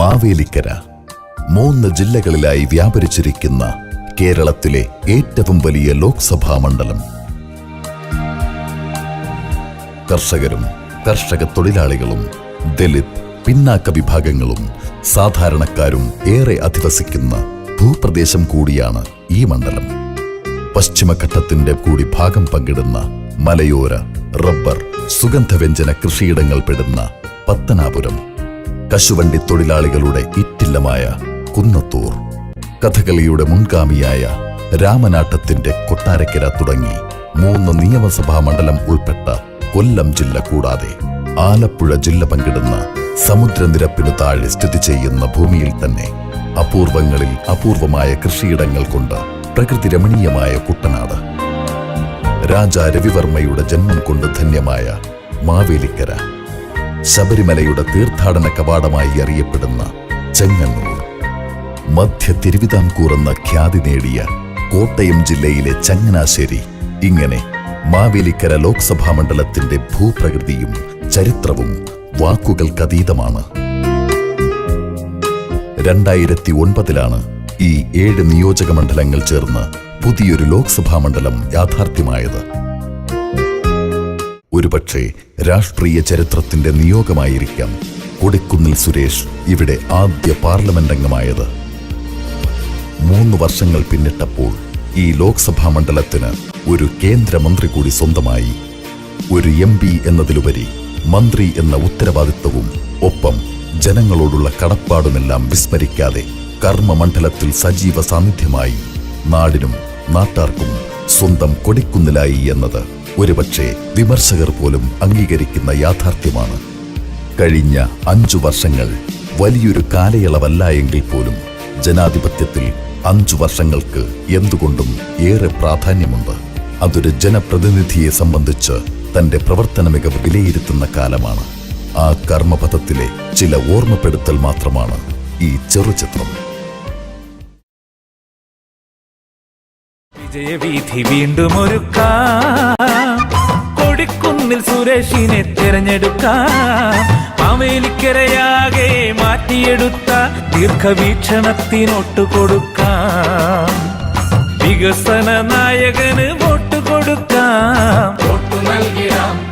മാവേലിക്കര മൂന്ന് ജില്ലകളിലായി വ്യാപരിച്ചിരിക്കുന്ന കേരളത്തിലെ ഏറ്റവും വലിയ ലോക്സഭാ മണ്ഡലം. കർഷകരും കർഷക തൊഴിലാളികളും ദലിത് പിന്നാക്ക വിഭാഗങ്ങളും സാധാരണക്കാരും ഏറെ അധിവസിക്കുന്ന ഭൂപ്രദേശം കൂടിയാണ് ഈ മണ്ഡലം. പശ്ചിമഘട്ടത്തിന്റെ കൂടി ഭാഗം പങ്കിടുന്ന മലയോര റബ്ബർ സുഗന്ധവ്യഞ്ജന കൃഷിയിടങ്ങൾ പെടുന്ന പത്തനാപുരം. കശുവണ്ടി തൊഴിലാളികളുടെ ഇറ്റില്ലമായ കുന്നത്തൂർ. കഥകളിയുടെ മുൻഗാമിയായ രാമനാട്ടത്തിന്റെ കൊട്ടാരക്കര തുടങ്ങി മൂന്ന് നിയമസഭാ മണ്ഡലം ഉൾപ്പെട്ട കൊല്ലം ജില്ല കൂടാതെ ആലപ്പുഴ ജില്ല പങ്കിടുന്ന സമുദ്രനിരപ്പിനു താഴെ സ്ഥിതി ചെയ്യുന്ന ഭൂമിയിൽ തന്നെ അപൂർവങ്ങളിൽ അപൂർവമായ കൃഷിയിടങ്ങൾ കൊണ്ട് പ്രകൃതി രമണീയമായ കുട്ടനാട്. രാജാ രവിവർമ്മയുടെ ജന്മം കൊണ്ട് ധന്യമായ മാവേലിക്കര. ശബരിമലയുടെ തീർത്ഥാടന കവാടമായി അറിയപ്പെടുന്ന ചെങ്ങന്നൂർ. മധ്യ തിരുവിതാംകൂർ എന്ന ഖ്യാതി നേടിയ കോട്ടയം ജില്ലയിലെ ചങ്ങനാശ്ശേരി ഇങ്ങനെ മാവേലിക്കര ലോക്സഭാ മണ്ഡലത്തിന്റെ ഭൂപ്രകൃതിയും ചരിത്രവും വാക്കുകൾക്കതീതമാണ് രണ്ടായിരത്തി ഒൻപതിലാണ് ഈ ഏഴ് നിയോജക മണ്ഡലങ്ങൾ ചേർന്ന് പുതിയൊരു ലോക്സഭാ മണ്ഡലം യാഥാർത്ഥ്യമായത്. ഒരുപക്ഷെ രാഷ്ട്രീയ ചരിത്രത്തിന്റെ നിയോഗമായിരിക്കാം കൊടിക്കുന്നിൽ സുരേഷ് ഇവിടെ ആദ്യ പാർലമെന്റ് അംഗമായത് മൂന്ന് വർഷങ്ങൾ പിന്നിട്ടപ്പോൾ ഈ ലോക്സഭാ മണ്ഡലത്തിന് ഒരു കേന്ദ്രമന്ത്രി കൂടി സ്വന്തമായി. ഒരു എം പി എന്നതിലുപരി മന്ത്രി എന്ന ഉത്തരവാദിത്വവും ഒപ്പം ജനങ്ങളോടുള്ള കടപ്പാടുമെല്ലാം വിസ്മരിക്കാതെ കർമ്മമണ്ഡലത്തിൽ സജീവ സാന്നിധ്യമായി നാടിനും നാട്ടാർക്കും സ്വന്തം കൊടിക്കുന്നിലായി എന്നത് ഒരുപക്ഷെ വിമർശകർ പോലും അംഗീകരിക്കുന്ന യാഥാർത്ഥ്യമാണ്. കഴിഞ്ഞ അഞ്ചു വർഷങ്ങൾ വലിയൊരു കാലയളവല്ല എങ്കിൽ പോലും ജനാധിപത്യത്തിൽ അഞ്ചു വർഷങ്ങൾക്ക് എന്തുകൊണ്ടും ഏറെ പ്രാധാന്യമുണ്ട്. അതൊരു ജനപ്രതിനിധിയെ സംബന്ധിച്ച് തന്റെ പ്രവർത്തന മികവ് വിലയിരുത്തുന്ന കാലമാണ്. ആ കർമ്മപഥത്തിലെ ചില ഓർമ്മപ്പെടുത്തൽ മാത്രമാണ് ഈ ചെറുചിത്രം. വിജയവീഥി വീണ്ടും ഒരുക്കാം. കൊടിക്കുന്നിൽ സുരേഷിനെ തിരഞ്ഞെടുക്കാം. മാവേലിക്കരയാകെ മാറ്റിയെടുത്ത ദീർഘവീക്ഷണത്തിനൊട്ട് കൊടുക്കാം. വികസന നായകന് വോട്ട് കൊടുക്കാം. വോട്ട് നൽകിടാം.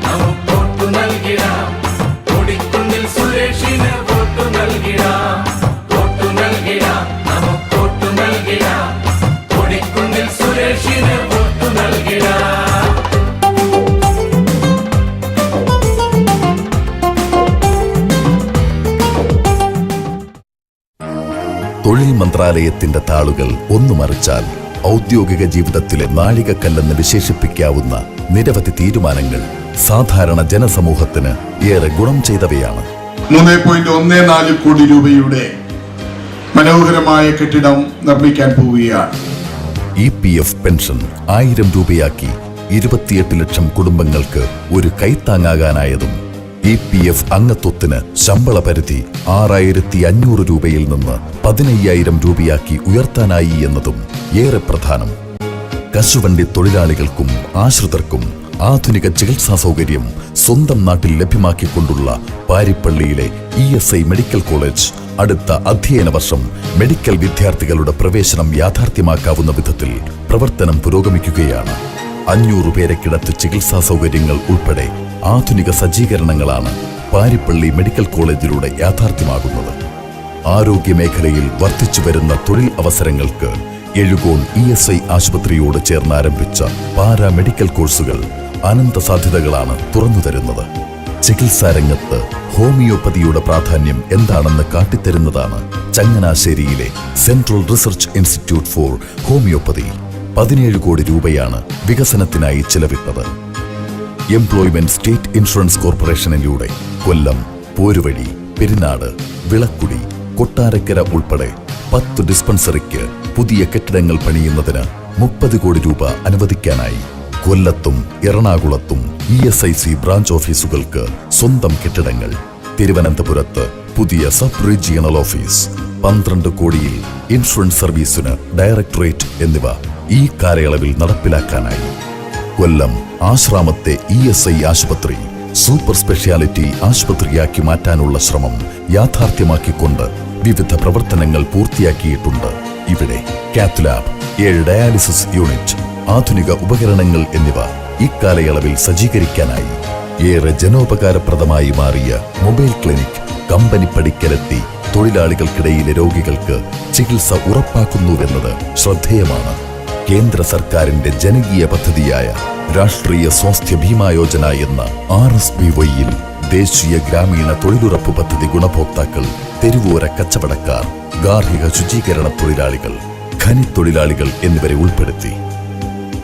സുരേഷിന് വോട്ട് നൽകിടാം. തൊഴിൽ മന്ത്രാലയത്തിന്റെ താളുകൾ ഒന്നു മറിച്ചാൽ ഔദ്യോഗിക ജീവിതത്തിലെ നാഴികക്കല്ലെന്ന് വിശേഷിപ്പിക്കാവുന്ന നിരവധി തീരുമാനങ്ങൾ സാധാരണ ജനസമൂഹത്തിന് ഏറെ ഗുണം ചെയ്തവയാണ്. മൂന്ന് പോയിന്റ് ഒന്ന് നാല് കോടി രൂപയുടെ മനോഹരമായ കെട്ടിടം നിർമ്മിക്കാൻ പോവുകയാണ്. ഇ പി എഫ് പെൻഷൻ ആയിരം രൂപയാക്കി ഇരുപത്തിയെട്ട് ലക്ഷം കുടുംബങ്ങൾക്ക് ഒരു കൈത്താങ്ങാകാനായതും ഇ പി എഫ് അംഗത്വത്തിന് ശമ്പള പരിധി ആറായിരത്തി അഞ്ഞൂറ് രൂപയിൽ നിന്ന് പതിനയ്യായിരം രൂപയാക്കി ഉയർത്താനായി എന്നതും ഏറെ പ്രധാനം. കശുവണ്ടി തൊഴിലാളികൾക്കും ആശ്രിതർക്കും ആധുനിക ചികിത്സാ സൗകര്യം സ്വന്തം നാട്ടിൽ ലഭ്യമാക്കിക്കൊണ്ടുള്ള പാരിപ്പള്ളിയിലെ E S I medical college അടുത്ത അധ്യയന വർഷം മെഡിക്കൽ വിദ്യാർത്ഥികളുടെ പ്രവേശനം യാഥാർത്ഥ്യമാക്കാവുന്ന വിധത്തിൽ പ്രവർത്തനം പുരോഗമിക്കുകയാണ്. അഞ്ഞൂറ് പേരെ കിടത്ത് ചികിത്സാ സൗകര്യങ്ങൾ ഉൾപ്പെടെ ആധുനിക സജ്ജീകരണങ്ങളാണ് പാരിപ്പള്ളി മെഡിക്കൽ കോളേജിലൂടെ യാഥാർത്ഥ്യമാകുന്നത്. ആരോഗ്യ മേഖലയിൽ വർദ്ധിച്ചു വരുന്ന തൊഴിൽ അവസരങ്ങൾക്ക് എഴുകോൺ ഇ എസ് ഐ ആശുപത്രിയോട് ചേർന്ന് ആരംഭിച്ച പാരാമെഡിക്കൽ കോഴ്സുകൾ അനന്ത സാധ്യതകളാണ് തുറന്നു തരുന്നത്. ചികിത്സാരംഗത്ത് ഹോമിയോപ്പതിയുടെ പ്രാധാന്യം എന്താണെന്ന് കാട്ടിത്തരുന്നതാണ് ചങ്ങനാശ്ശേരിയിലെ central research institute for homeopathy. പതിനേഴ് കോടി രൂപയാണ് വികസനത്തിനായി ചെലവിട്ടത്. എംപ്ലോയ്മെന്റ് സ്റ്റേറ്റ് ഇൻഷുറൻസ് കോർപ്പറേഷനിലൂടെ കൊല്ലം പോരുവഴി പെരിനാട് വിളക്കുടി കൊട്ടാരക്കര ഉൾപ്പെടെ പത്ത് ഡിസ്പെൻസറിക്ക് പുതിയ കെട്ടിടങ്ങൾ പണിയുന്നതിന് മുപ്പത് കോടി രൂപ അനുവദിക്കാനായി. കൊല്ലത്തും എറണാകുളത്തും E S I C branch ഓഫീസുകൾക്ക് സ്വന്തം കെട്ടിടങ്ങൾ. തിരുവനന്തപുരത്ത് പുതിയ സബ് റീജിയണൽ ഓഫീസ് പന്ത്രണ്ട് കോടിയിൽ ഇൻഷുറൻസ് സർവീസിന് ഡയറക്ടറേറ്റ് എന്നിവ ഈ കാലയളവിൽ നടപ്പിലാക്കാനായി. കൊല്ലം ആശ്രാമത്തെ ഇ എസ് ഐ ആശുപത്രി സൂപ്പർ സ്പെഷ്യാലിറ്റി ആശുപത്രിയാക്കി മാറ്റാനുള്ള ശ്രമം യാഥാർത്ഥ്യമാക്കിക്കൊണ്ട് വിവിധ പ്രവർത്തനങ്ങൾ പൂർത്തിയാക്കിയിട്ടുണ്ട്. ഇവിടെ കാത്ത് ലാബ് ഏഴ് ഡയാലിസിസ് യൂണിറ്റ് ആധുനിക ഉപകരണങ്ങൾ എന്നിവ ഇക്കാലയളവിൽ സജ്ജീകരിക്കാനായി ഏറെ ജനോപകാരപ്രദമായി മാറിയ മൊബൈൽ ക്ലിനിക് കമ്പനി പടിക്കലെത്തി തൊഴിലാളികൾക്കിടയിലെ രോഗികൾക്ക് ചികിത്സ ഉറപ്പാക്കുന്നുവെന്നത് ശ്രദ്ധേയമാണ്. കേന്ദ്ര സർക്കാരിന്റെ ജനകീയ പദ്ധതിയായ രാഷ്ട്രീയ സ്വാസ്ഥ്യ ഭീമാ യോജന എന്ന ആർ എസ് ബി വൈയിൽ ദേശീയ ഗ്രാമീണ തൊഴിലുറപ്പ് പദ്ധതി ഗുണഭോക്താക്കൾ തെരുവോര കച്ചവടക്കാർ ഗാർഹിക ശുചീകരണ തൊഴിലാളികൾ ഖനിത്തൊഴിലാളികൾ എന്നിവരെ ഉൾപ്പെടുത്തി.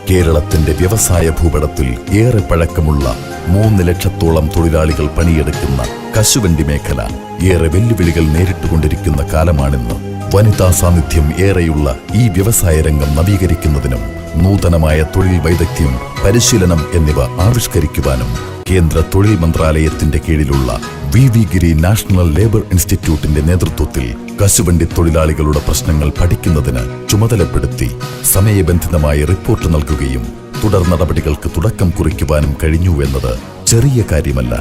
കേരളത്തിന്റെ വ്യവസായ ഭൂപടത്തിൽ ഏറെ പഴക്കമുള്ള മൂന്ന് ലക്ഷത്തോളം തൊഴിലാളികൾ പണിയെടുക്കുന്ന കശുവണ്ടി മേഖല ഏറെ വെല്ലുവിളികൾ നേരിട്ടുകൊണ്ടിരിക്കുന്ന കാലമാണിന്ന് വനിതാ സാന്നിധ്യം ഏറെയുള്ള ഈ വ്യവസായ രംഗം നവീകരിക്കുന്നതിനും നൂതനമായ തൊഴിൽ വൈദഗ്ധ്യം പരിശീലനം എന്നിവ ആവിഷ്കരിക്കുവാനും കേന്ദ്ര തൊഴിൽ മന്ത്രാലയത്തിന്റെ കീഴിലുള്ള V V Giri national labour ഇൻസ്റ്റിറ്റ്യൂട്ടിന്റെ നേതൃത്വത്തിൽ കശുവണ്ടി തൊഴിലാളികളുടെ പ്രശ്നങ്ങൾ പഠിക്കുന്നതിന് ചുമതലപ്പെടുത്തി സമയബന്ധിതമായി റിപ്പോർട്ട് നൽകുകയും തുടർ നടപടികൾക്ക് തുടക്കം കുറിക്കുവാനും കഴിഞ്ഞു എന്നത് ചെറിയ കാര്യമല്ല.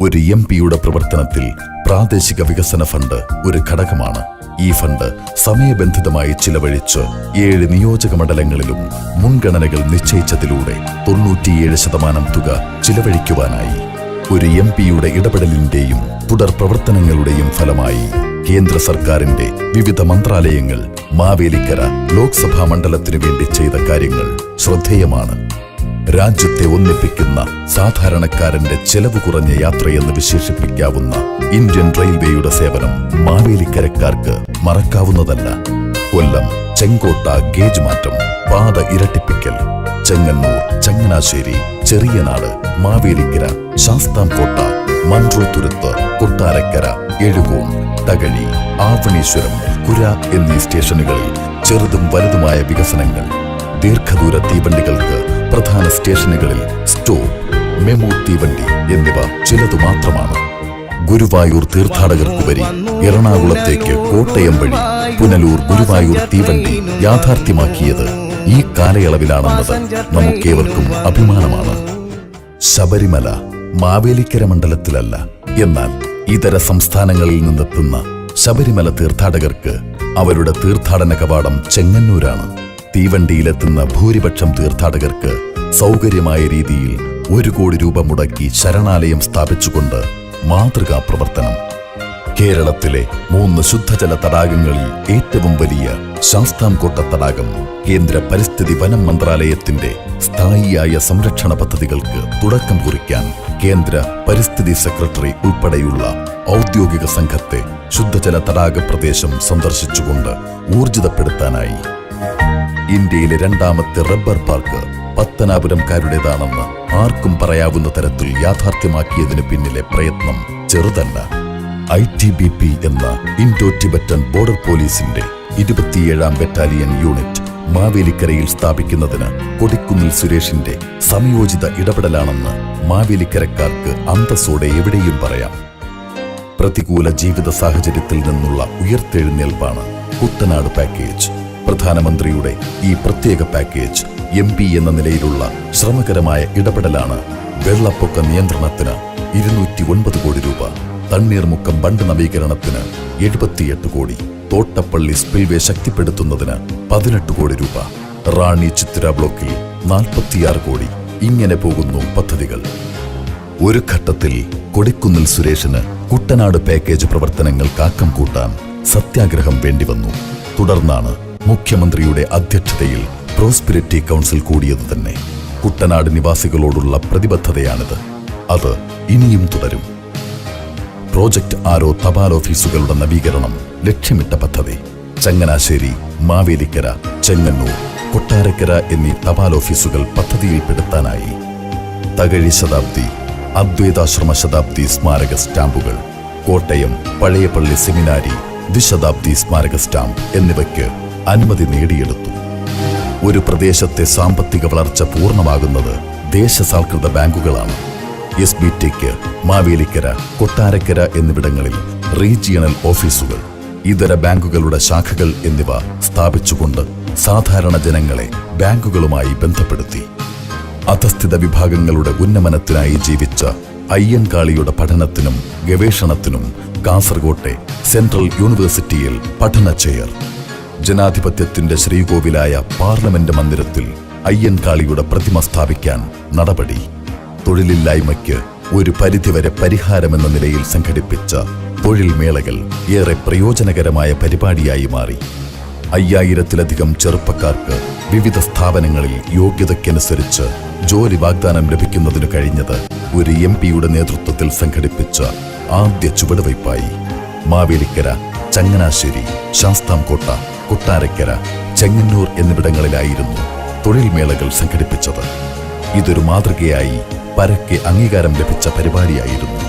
ഒരു എം പിയുടെ പ്രവർത്തനത്തിൽ പ്രാദേശിക വികസന ഫണ്ട് ഒരു ഘടകമാണ്. ഈ ഫണ്ട് സമയബന്ധിതമായി ചിലവഴിച്ച് ഏഴ് നിയോജക മണ്ഡലങ്ങളിലും മുൻഗണനകൾ നിശ്ചയിച്ചതിലൂടെ തൊണ്ണൂറ്റിയേഴ് ശതമാനം തുക ചിലവഴിക്കുവാനായി. ഒരു എം പിയുടെ ഇടപെടലിന്റെയും തുടർ പ്രവർത്തനങ്ങളുടെയും ഫലമായി കേന്ദ്ര സർക്കാരിന്റെ വിവിധ മന്ത്രാലയങ്ങൾ മാവേലിക്കര ലോക്സഭാ മണ്ഡലത്തിനു വേണ്ടി ചെയ്ത കാര്യങ്ങൾ ശ്രദ്ധേയമാണ്. രാജ്യത്തെ ഒന്നിപ്പിക്കുന്ന സാധാരണക്കാരന്റെ ചെലവ് കുറഞ്ഞ യാത്രയെന്ന് വിശേഷിപ്പിക്കാവുന്ന ഇന്ത്യൻ റെയിൽവേയുടെ സേവനം മാവേലിക്കരക്കാർക്ക് മറക്കാവുന്നതല്ല. കൊല്ലം ചെങ്കോട്ട ഗേജ് മാറ്റം പാത ഇരട്ടിപ്പിക്കൽ ചെങ്ങന്നൂർ ചങ്ങനാശ്ശേരി ചെറിയനാട് മാവേലിക്കര ശാസ്താംകോട്ട മൺട്രോത്തുരുത്ത് കൊട്ടാരക്കര എഴുകോൺ തകഴി ആവണീശ്വരം കുര എന്നീ സ്റ്റേഷനുകളിൽ ചെറുതും വലുതുമായ വികസനങ്ങൾ. ദീർഘദൂര തീവണ്ടികൾക്ക് പ്രധാന സ്റ്റേഷനുകളിൽ സ്റ്റോപ്പ് മെമു തീവണ്ടി എന്നിവ ചിലതു മാത്രമാണ്. ഗുരുവായൂർ തീർത്ഥാടകർക്കുപരി എറണാകുളത്തേക്ക് കോട്ടയം വഴി പുനലൂർ ഗുരുവായൂർ തീവണ്ടി യാഥാർത്ഥ്യമാക്കിയത് ഈ കാലയളവിലാണെന്നത് നമുക്കേവർക്കും അഭിമാനമാണ്. ശബരിമല മാവേലിക്കര മണ്ഡലത്തിലല്ല എന്നാൽ ഇതര സംസ്ഥാനങ്ങളിൽ നിന്നെത്തുന്ന ശബരിമല തീർത്ഥാടകർക്ക് അവരുടെ തീർത്ഥാടന കവാടം ചെങ്ങന്നൂരാണ്. തീവണ്ടിയിലെത്തുന്ന ഭൂരിപക്ഷം തീർത്ഥാടകർക്ക് സൗകര്യമായ രീതിയിൽ ഒരു കോടി രൂപ മുടക്കി ശരണാലയം സ്ഥാപിച്ചുകൊണ്ട് മാതൃകാ പ്രവർത്തനം. കേരളത്തിലെ മൂന്ന് ശുദ്ധജല തടാകങ്ങളിൽ ഏറ്റവും വലിയ ശാസ്താംകോട്ട തടാകം കേന്ദ്ര പരിസ്ഥിതി വനം മന്ത്രാലയത്തിന്റെ സ്ഥായിയായ സംരക്ഷണ പദ്ധതികൾക്ക് തുടക്കം കുറിക്കാൻ കേന്ദ്ര പരിസ്ഥിതി സെക്രട്ടറി ഉൾപ്പെടെയുള്ള ഔദ്യോഗിക സംഘത്തെ ശുദ്ധജല തടാക പ്രദേശം സന്ദർശിച്ചുകൊണ്ട് ഊർജിതപ്പെടുത്താനായി ഇന്ത്യയിലെ രണ്ടാമത്തെ റബ്ബർ പാർക്ക് പത്തനാപുരംകാരുടേതാണെന്ന് ആർക്കും പറയാവുന്ന തരത്തിൽ യാഥാർത്ഥ്യമാക്കിയതിന് പിന്നിലെ പ്രയത്നം ചെറുതല്ല. ഐ ടി ബി പി എന്ന ഇൻഡോ ടിബറ്റൻ ബോർഡർ പോലീസിന്റെ ഇരുപത്തിയേഴാം ബറ്റാലിയൻ യൂണിറ്റ് മാവേലിക്കരയിൽ സ്ഥാപിക്കുന്നതിന് കൊടിക്കുന്നിൽ സുരേഷിന്റെ സംയോജിത ഇടപെടലാണെന്ന് മാവേലിക്കരക്കാർക്ക് അന്തസ്സോടെ എവിടെയും പറയാം. പ്രതികൂല ജീവിത സാഹചര്യത്തിൽ നിന്നുള്ള ഉയർത്തെഴുന്നേൽപ്പാണ് കുട്ടനാട് പാക്കേജ്. പ്രധാനമന്ത്രിയുടെ ഈ പ്രത്യേക പാക്കേജ് എം പി എന്ന നിലയിലുള്ള ശ്രമകരമായ ഇടപെടലാണ് വെള്ളപ്പൊക്ക നിയന്ത്രണത്തിന് ഇരുന്നൂറ്റി ഒൻപത് കോടി രൂപ തണ്ണീർമുക്കം ബണ്ട് നവീകരണത്തിന് എഴുപത്തിയെട്ട് കോടി തോട്ടപ്പള്ളി സ്പിൽവേ ശക്തിപ്പെടുത്തുന്നതിന് പതിനെട്ട് കോടി രൂപ റാണി ചിത്ര ബ്ലോക്കിൽ നാൽപ്പത്തിയാറ് കോടി ഇങ്ങനെ പോകുന്നു പദ്ധതികൾ. ഒരു ഘട്ടത്തിൽ കൊടിക്കുന്നിൽ സുരേഷിന് കുട്ടനാട് പാക്കേജ് പ്രവർത്തനങ്ങൾ കാക്കം കൂട്ടാൻ സത്യാഗ്രഹം വേണ്ടിവന്നു തുടർന്നാണ് മുഖ്യമന്ത്രിയുടെ അധ്യക്ഷതയിൽ പ്രോസ്പിരിറ്റി കൗൺസിൽ കൂടിയത് തന്നെ കുട്ടനാട് നിവാസികളോടുള്ള പ്രതിബദ്ധതയാണിത്. അത് ഇനിയും തുടരും. പ്രോജക്ട് ആരോ തപാൽ ഓഫീസുകളുടെ നവീകരണം ലക്ഷ്യമിട്ട പദ്ധതി. ചങ്ങനാശ്ശേരി മാവേലിക്കര ചെങ്ങന്നൂർ കൊട്ടാരക്കര എന്നീ തപാൽ ഓഫീസുകൾ പദ്ധതിയിൽപ്പെടുത്താനായി. തകഴി ശതാബ്ദി അദ്വൈതാശ്രമ ശതാബ്ദി സ്മാരക സ്റ്റാമ്പുകൾ കോട്ടയം പഴയപള്ളി സെമിനാരി ദ്വിശതാബ്ദി സ്മാരക സ്റ്റാമ്പ് എന്നിവയ്ക്ക് അനുമതി നേടിയെടുത്തു. ഒരു പ്രദേശത്തെ സാമ്പത്തിക വളർച്ച പൂർണമാകുന്നത് ദേശസാൽകൃത ബാങ്കുകളാണ്. എസ് ബി ടിക്ക് മാവേലിക്കര കൊട്ടാരക്കര എന്നിവിടങ്ങളിൽ റീജിയണൽ ഓഫീസുകൾ ഇതര ബാങ്കുകളുടെ ശാഖകൾ എന്നിവ സ്ഥാപിച്ചുകൊണ്ട് സാധാരണ ജനങ്ങളെ ബാങ്കുകളുമായി ബന്ധപ്പെടുത്തി. അധസ്ഥിത വിഭാഗങ്ങളുടെ ഉന്നമനത്തിനായി ജീവിച്ച അയ്യൻകാളിയുടെ പഠനത്തിനും ഗവേഷണത്തിനും കാസർകോട്ടെ സെൻട്രൽ യൂണിവേഴ്സിറ്റിയിൽ പഠന ചെയർ ജനാധിപത്യത്തിന്റെ ശ്രീകോവിലായ പാർലമെന്റ് മന്ദിരത്തിൽ അയ്യൻകാളിയുടെ പ്രതിമ സ്ഥാപിക്കാൻ നടപടി. തൊഴിലില്ലായ്മയ്ക്ക് ഒരു പരിധിവരെ പരിഹാരമെന്ന നിലയിൽ സംഘടിപ്പിച്ച തൊഴിൽ മേളകൾ ഏറെ പ്രയോജനകരമായ പരിപാടിയായി മാറി. അയ്യായിരത്തിലധികം ചെറുപ്പക്കാർക്ക് വിവിധ സ്ഥാപനങ്ങളിൽ യോഗ്യതയ്ക്കനുസരിച്ച് ജോലി വാഗ്ദാനം ലഭിക്കുന്നതിനു കഴിഞ്ഞത് ഒരു എം പിയുടെ നേതൃത്വത്തിൽ സംഘടിപ്പിച്ച ആദ്യ ചുവടുവയ്പായി. മാവേലിക്കര ചങ്ങനാശ്ശേരി ശാസ്താംകോട്ട കൊട്ടാരക്കര ചെങ്ങന്നൂർ എന്നിവിടങ്ങളിലായിരുന്നു തൊഴിൽമേളകൾ സംഘടിപ്പിച്ചത്. ഇതൊരു മാതൃകയായി പരക്കെ അംഗീകാരം ലഭിച്ച പരിപാടിയായിരുന്നു.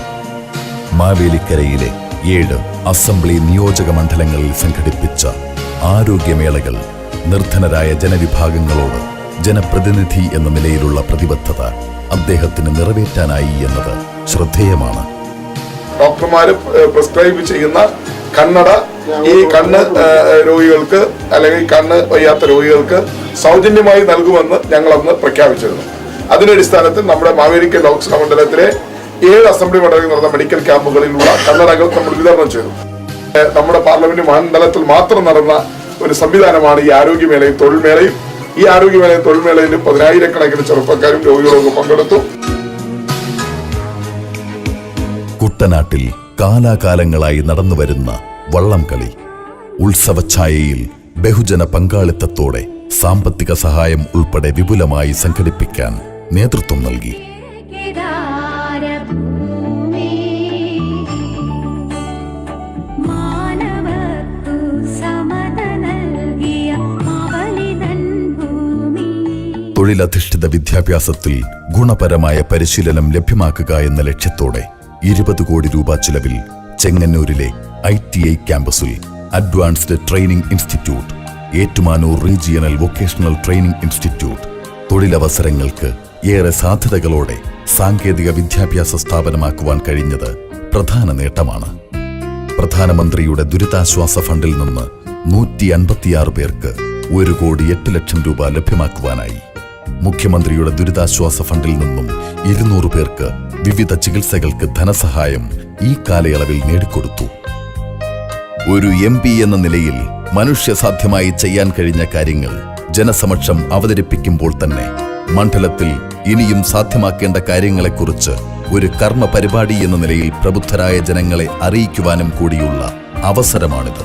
മാവേലിക്കരയിലെ ഏഴ് അസംബ്ലി നിയോജക മണ്ഡലങ്ങളിൽ സംഘടിപ്പിച്ച ആരോഗ്യമേളകൾ നിർധനരായ ജനവിഭാഗങ്ങളോട് ജനപ്രതിനിധി എന്ന നിലയിലുള്ള പ്രതിബദ്ധത അദ്ദേഹത്തിന് നിറവേറ്റാനായി എന്നത് ശ്രദ്ധേയമാണ്. ഡോക്ടർമാര് പ്രിസ്ക്രൈബ് ചെയ്യുന്ന കണ്ണട ഈ കണ്ണ് രോഗികൾക്ക് അല്ലെങ്കിൽ കണ്ണ് വയ്യാത്ത രോഗികൾക്ക് സൗജന്യമായി നൽകുമെന്ന് ഞങ്ങൾ അന്ന് പ്രഖ്യാപിച്ചിരുന്നു. അതിന്റെ അടിസ്ഥാനത്തിൽ നമ്മുടെ മാവേലിക്കൽ ലോക്സഭാ മണ്ഡലത്തിലെ ഏഴ് അസംബ്ലി മണ്ഡലങ്ങളിൽ നടന്ന മെഡിക്കൽ ക്യാമ്പുകളിലുള്ള കണ്ണടകൾ നമ്മൾ വിതരണം ചെയ്തു. നമ്മുടെ പാർലമെന്റ് മണ്ഡലത്തിൽ മാത്രം നടന്ന ഒരു സംവിധാനമാണ് ഈ ആരോഗ്യമേളയും തൊഴിൽമേളയും. ഈ ആരോഗ്യമേളയും തൊഴിൽമേളയിലും പതിനായിരക്കണക്കിന് ചെറുപ്പക്കാരും രോഗികളും പങ്കെടുത്തു. കുട്ടനാട്ടിൽ കാലാകാലങ്ങളായി നടന്നുവരുന്ന വള്ളംകളി. ഉത്സവഛായയിൽ ബഹുജന പങ്കാളിത്തത്തോടെ സാമ്പത്തിക സഹായം ഉൾപ്പെടെ വിപുലമായി സംഘടിപ്പിക്കാൻ നേതൃത്വം നൽകി. തൊഴിലധിഷ്ഠിത വിദ്യാഭ്യാസത്തിൽ ഗുണപരമായ പരിശീലനം ലഭ്യമാക്കുക എന്ന ലക്ഷ്യത്തോടെ ഇരുപത് കോടി രൂപ ചിലവിൽ ചെങ്ങന്നൂരിലെ ഐ ടി ഐ ക്യാമ്പസിൽ advanced training institute Ettumanoor regional vocational training institute തൊഴിലവസരങ്ങൾക്ക് ഏറെ സാധ്യതകളോടെ സാങ്കേതിക വിദ്യാഭ്യാസ സ്ഥാപനമാക്കുവാൻ കഴിഞ്ഞത് പ്രധാന നേട്ടമാണ്. പ്രധാനമന്ത്രിയുടെ ദുരിതാശ്വാസ ഫണ്ടിൽ നിന്ന് നൂറ്റി അൻപത്തിയാറ് പേർക്ക് ഒരു കോടി എട്ട് ലക്ഷം രൂപ ലഭ്യമാക്കുവാനായി. മുഖ്യമന്ത്രിയുടെ ദുരിതാശ്വാസ ഫണ്ടിൽ നിന്നും ഇരുന്നൂറ് പേർക്ക് വിവിധ ചികിത്സകൾക്ക് ധനസഹായം ഈ കാലയളവിൽ നേടിക്കൊടുത്തു. ഒരു എം പി എന്ന നിലയിൽ മനുഷ്യസാധ്യമായി ചെയ്യാൻ കഴിഞ്ഞ കാര്യങ്ങൾ ജനസമക്ഷം അവതരിപ്പിക്കുമ്പോൾ തന്നെ മണ്ഡലത്തിൽ ഇനിയും സാധ്യമാക്കേണ്ട കാര്യങ്ങളെക്കുറിച്ച് ഒരു കർമ്മ പരിപാടി എന്ന നിലയിൽ പ്രബുദ്ധരായ ജനങ്ങളെ അറിയിക്കുവാനും കൂടിയുള്ള അവസരമാണിത്.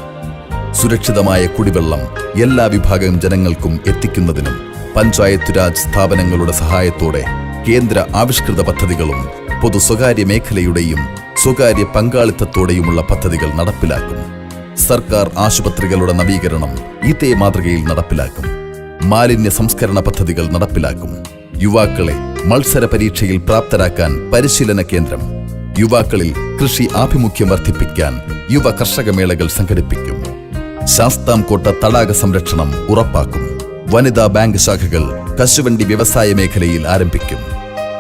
സുരക്ഷിതമായ കുടിവെള്ളം എല്ലാ വിഭാഗം ജനങ്ങൾക്കും എത്തിക്കുന്നതിനും പഞ്ചായത്ത് രാജ് സ്ഥാപനങ്ങളുടെ സഹായത്തോടെ കേന്ദ്ര ആവിഷ്കൃത പദ്ധതികളും പൊതു സ്വകാര്യ മേഖലയുടെയും സ്വകാര്യ പങ്കാളിത്തത്തോടെയുമുള്ള പദ്ധതികൾ നടപ്പിലാക്കും. സർക്കാർ ആശുപത്രികളുടെ നവീകരണം ഇതേ മാതൃകയിൽ നടപ്പിലാക്കും. മാലിന്യ സംസ്കരണ പദ്ധതികൾ നടപ്പിലാക്കും. യുവാക്കളെ മത്സര പരീക്ഷയിൽ പ്രാപ്തരാക്കാൻ പരിശീലന കേന്ദ്രം. യുവാക്കളിൽ കൃഷി ആഭിമുഖ്യം വർദ്ധിപ്പിക്കാൻ യുവ കർഷക മേളകൾ സംഘടിപ്പിക്കും. ശാസ്താംകോട്ട തടാക സംരക്ഷണം ഉറപ്പാക്കും. വനിതാ ബാങ്ക് ശാഖകൾ കശുവണ്ടി വ്യവസായ മേഖലയിൽ ആരംഭിക്കും.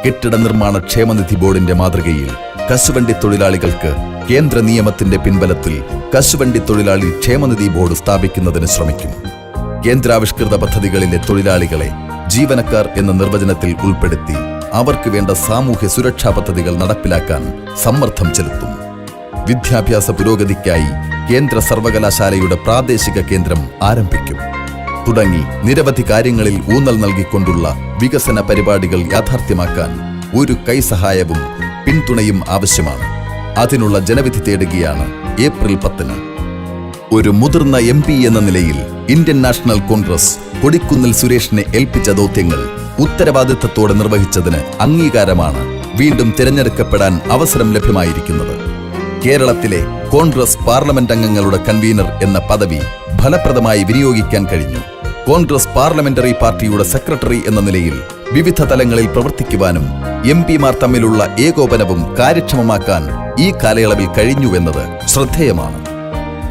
കെട്ടിട നിർമ്മാണ ക്ഷേമനിധി ബോർഡിന്റെ മാതൃകയിൽ കശുവണ്ടി തൊഴിലാളികൾക്ക് കേന്ദ്ര നിയമത്തിന്റെ പിൻബലത്തിൽ കശുവണ്ടി തൊഴിലാളി ക്ഷേമനിധി ബോർഡ് സ്ഥാപിക്കുന്നതിന് ശ്രമിക്കും. കേന്ദ്രാവിഷ്കൃത പദ്ധതികളിലെ തൊഴിലാളികളെ ജീവനക്കാർ എന്ന നിർവചനത്തിൽ ഉൾപ്പെടുത്തി അവർക്ക് വേണ്ട സാമൂഹ്യ സുരക്ഷാ പദ്ധതികൾ നടപ്പിലാക്കാൻ സമ്മർദ്ദം ചെലുത്തും. വിദ്യാഭ്യാസ പുരോഗതിക്കായി കേന്ദ്ര സർവകലാശാലയുടെ പ്രാദേശിക കേന്ദ്രം ആരംഭിക്കും. തുടങ്ങി നിരവധി കാര്യങ്ങളിൽ ഊന്നൽ നൽകിക്കൊണ്ടുള്ള വികസന പരിപാടികൾ യാഥാർത്ഥ്യമാക്കാൻ ഒരു കൈസഹായവും പിന്തുണയും ആവശ്യമാണ്. അതിനുള്ള ജനവിധി തേടുകയാണ് ഏപ്രിൽ പത്തിന്. ഒരു മുതിർന്ന എം പി എന്ന നിലയിൽ ഇന്ത്യൻ നാഷണൽ കോൺഗ്രസ് കൊടിക്കുന്നിൽ സുരേഷിനെ ഏൽപ്പിച്ച ദൗത്യങ്ങൾ ഉത്തരവാദിത്തത്തോടെ നിർവഹിച്ചതിന് അംഗീകാരമാണ് വീണ്ടും തിരഞ്ഞെടുക്കപ്പെടാൻ അവസരം ലഭ്യമായിരിക്കുന്നത്. കേരളത്തിലെ കോൺഗ്രസ് പാർലമെന്റ് അംഗങ്ങളുടെ കൺവീനർ എന്ന പദവി ഫലപ്രദമായി വിനിയോഗിക്കാൻ കഴിഞ്ഞു. കോൺഗ്രസ് പാർലമെന്ററി പാർട്ടിയുടെ സെക്രട്ടറി എന്ന നിലയിൽ വിവിധ തലങ്ങളിൽ പ്രവർത്തിക്കുവാനും എം പിമാർ തമ്മിലുള്ള ഏകോപനവും കാര്യക്ഷമമാക്കാൻ ഈ കാലയളവിൽ കഴിഞ്ഞുവെന്നത് ശ്രദ്ധേയമാണ്.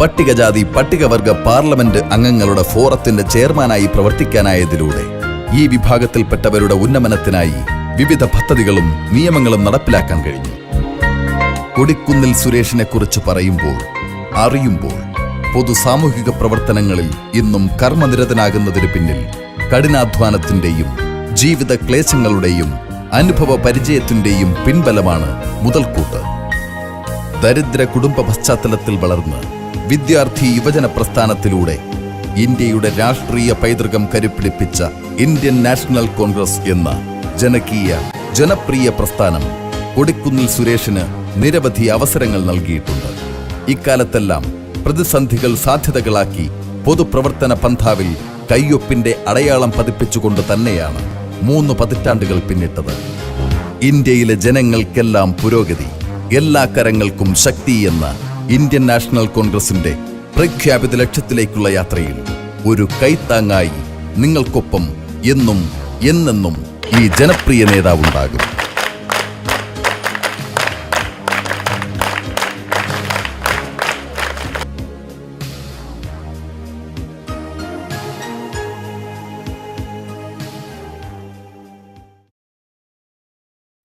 പട്ടികജാതി പട്ടികവർഗ പാർലമെന്റ് അംഗങ്ങളുടെ ഫോറത്തിന്റെ ചെയർമാനായി പ്രവർത്തിക്കാനായതിലൂടെ ഈ വിഭാഗത്തിൽപ്പെട്ടവരുടെ ഉന്നമനത്തിനായി വിവിധ പദ്ധതികളും നിയമങ്ങളും നടപ്പിലാക്കാൻ കഴിഞ്ഞു. കൊടിക്കുന്നിൽ സുരേഷിനെ കുറിച്ച് പറയുമ്പോൾ അറിയുമ്പോൾ പൊതു സാമൂഹിക പ്രവർത്തനങ്ങളിൽ ഇന്നും കർമ്മനിരതനാകുന്നതിന് പിന്നിൽ കഠിനാധ്വാനത്തിന്റെയും ജീവിത ക്ലേശങ്ങളുടെയും അനുഭവ പരിചയത്തിന്റെയും പിൻബലമാണ് മുതൽക്കൂട്ട് ദരിദ്ര കുടുംബ പശ്ചാത്തലത്തിൽ വളർന്ന് വിദ്യാർത്ഥി യുവജന പ്രസ്ഥാനത്തിലൂടെ ഇന്ത്യയുടെ രാഷ്ട്രീയ പൈതൃകം കരുപ്പിടിപ്പിച്ച ഇന്ത്യൻ നാഷണൽ കോൺഗ്രസ് എന്ന ജനകീയ ജനപ്രിയ പ്രസ്ഥാനം കൊടിക്കുന്നിൽ സുരേഷിന് നിരവധി അവസരങ്ങൾ നൽകിയിട്ടുണ്ട്. ഇക്കാലത്തെല്ലാം പ്രതിസന്ധികൾ സാധ്യതകളാക്കി പൊതുപ്രവർത്തന പന്ഥാവിൽ കയ്യൊപ്പിന്റെ അടയാളം പതിപ്പിച്ചുകൊണ്ട് തന്നെയാണ് മൂന്ന് പതിറ്റാണ്ടുകൾ പിന്നിട്ടത്. ഇന്ത്യയിലെ ജനങ്ങൾക്കെല്ലാം പുരോഗതി എല്ലാ കരങ്ങൾക്കും ശക്തി എന്ന ഇന്ത്യൻ നാഷണൽ കോൺഗ്രസിന്റെ പ്രഖ്യാപിത ലക്ഷ്യത്തിലേക്കുള്ള യാത്രയിൽ ഒരു കൈത്താങ്ങായി നിങ്ങൾക്കൊപ്പം എന്നും എന്നെന്നും ഈ ജനപ്രിയ നേതാവുണ്ടാകും.